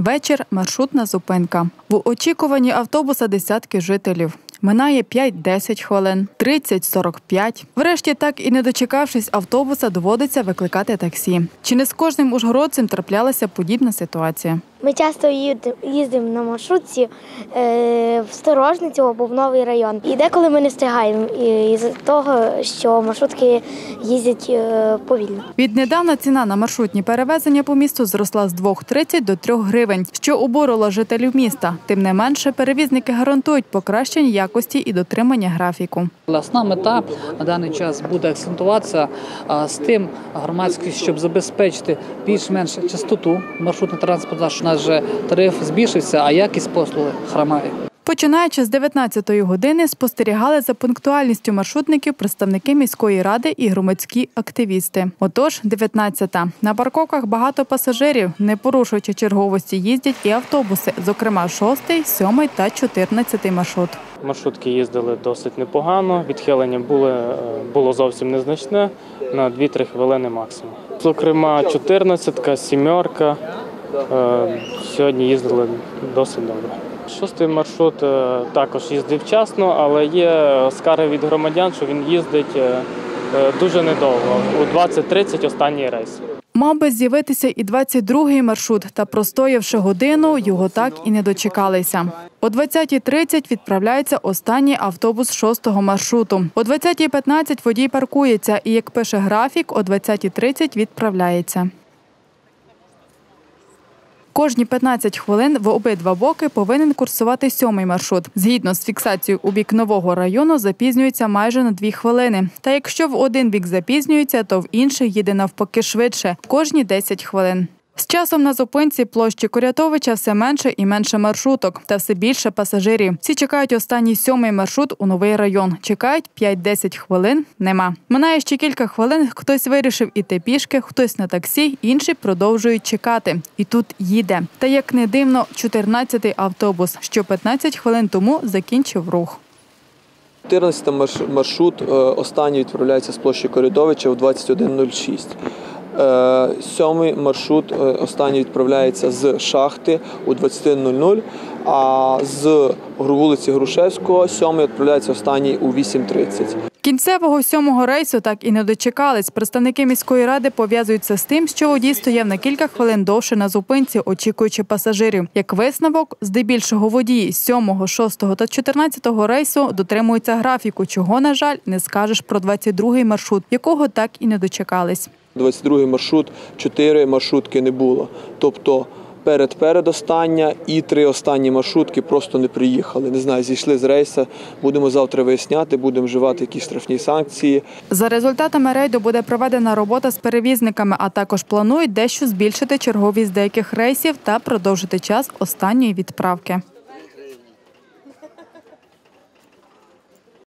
Вечір маршрутна зупинка. В очікуванні автобуса десятки жителів. Минає 5-10 хвилин, 30-45. Врешті, так і не дочекавшись автобуса, доводиться викликати таксі. Чи не з кожним ужгородцем траплялася подібна ситуація? Ми часто їд- їздимо на маршрутці е, в Сторожницю або в новий район. І деколи ми не встигаємо і- із-за того, що маршрутки їздять е, повільно. Віднедавна ціна на маршрутні перевезення по місту зросла з 2,30 до 3 гривень, що обурило жителів міста. Тим не менше, перевізники гарантують покращення якості і дотримання графіку. Основна мета на даний час буде акцентуватися з тим громадськість, щоб забезпечити більш-менш частоту маршрутного транспорту нас же тариф збільшився, а якість послуги хромає. Починаючи з 19-ї години, спостерігали за пунктуальністю маршрутників представники міської ради і громадські активісти. Отож, 19-та. на парковках багато пасажирів, не порушуючи черговості, їздять і автобуси, зокрема 6-й, 7-й та 14-й маршрут. Маршрутки їздили досить непогано. Відхилення були е, було зовсім незначне на 2-3 хвилини максимум. Зокрема, 14-ка, 7-ка. Сьогодні їздили досить добре. Шостий маршрут е, також їздив вчасно, але є скарги від громадян, що він їздить е, е, дуже недовго. У 20.30 останній рейс. Мав би з'явитися і 22-й маршрут, та простоявши годину, його так і не дочекалися. О 20.30 відправляється останній автобус 6-го маршруту. О 20.15 водій паркується і, як пише графік, о 20.30 відправляється. Кожні 15 хвилин в обидва боки повинен курсувати сьомий маршрут. Згідно з фіксацією у бік нового району, запізнюється майже на дві хвилини. Та якщо в один бік запізнюється, то в інший їде навпаки швидше кожні 10 хвилин. З часом на зупинці площі Корятовича все менше і менше маршруток та все більше пасажирів. Всі чекають останній сьомий маршрут у новий район. Чекають 5-10 хвилин. Нема. Минає ще кілька хвилин. Хтось вирішив іти пішки, хтось на таксі, інші продовжують чекати. І тут їде. Та як не дивно, 14-й автобус, що 15 хвилин тому закінчив рух. 14 марш- маршрут е, останній відправляється з площі Коридовича в 21.06. Е, Сьомий маршрут е, останній відправляється з шахти у 21.00, а з вулиці Грушевського сьомий відправляється останній у 8.30. Кінцевого сьомого рейсу так і не дочекались. Представники міської ради пов'язуються з тим, що водій стояв на кілька хвилин довше на зупинці, очікуючи пасажирів. Як висновок, здебільшого водії сьомого, шостого та 14 рейсу дотримуються графіку, чого, на жаль, не скажеш про 22-й маршрут, якого так і не дочекались. 22 маршрут, 4 маршрутки не було. Тобто перед передостання і три останні маршрутки просто не приїхали. Не знаю, зійшли з рейса. Будемо завтра виясняти, будемо вживати якісь штрафні санкції. За результатами рейду буде проведена робота з перевізниками, а також планують дещо збільшити черговість деяких рейсів та продовжити час останньої відправки.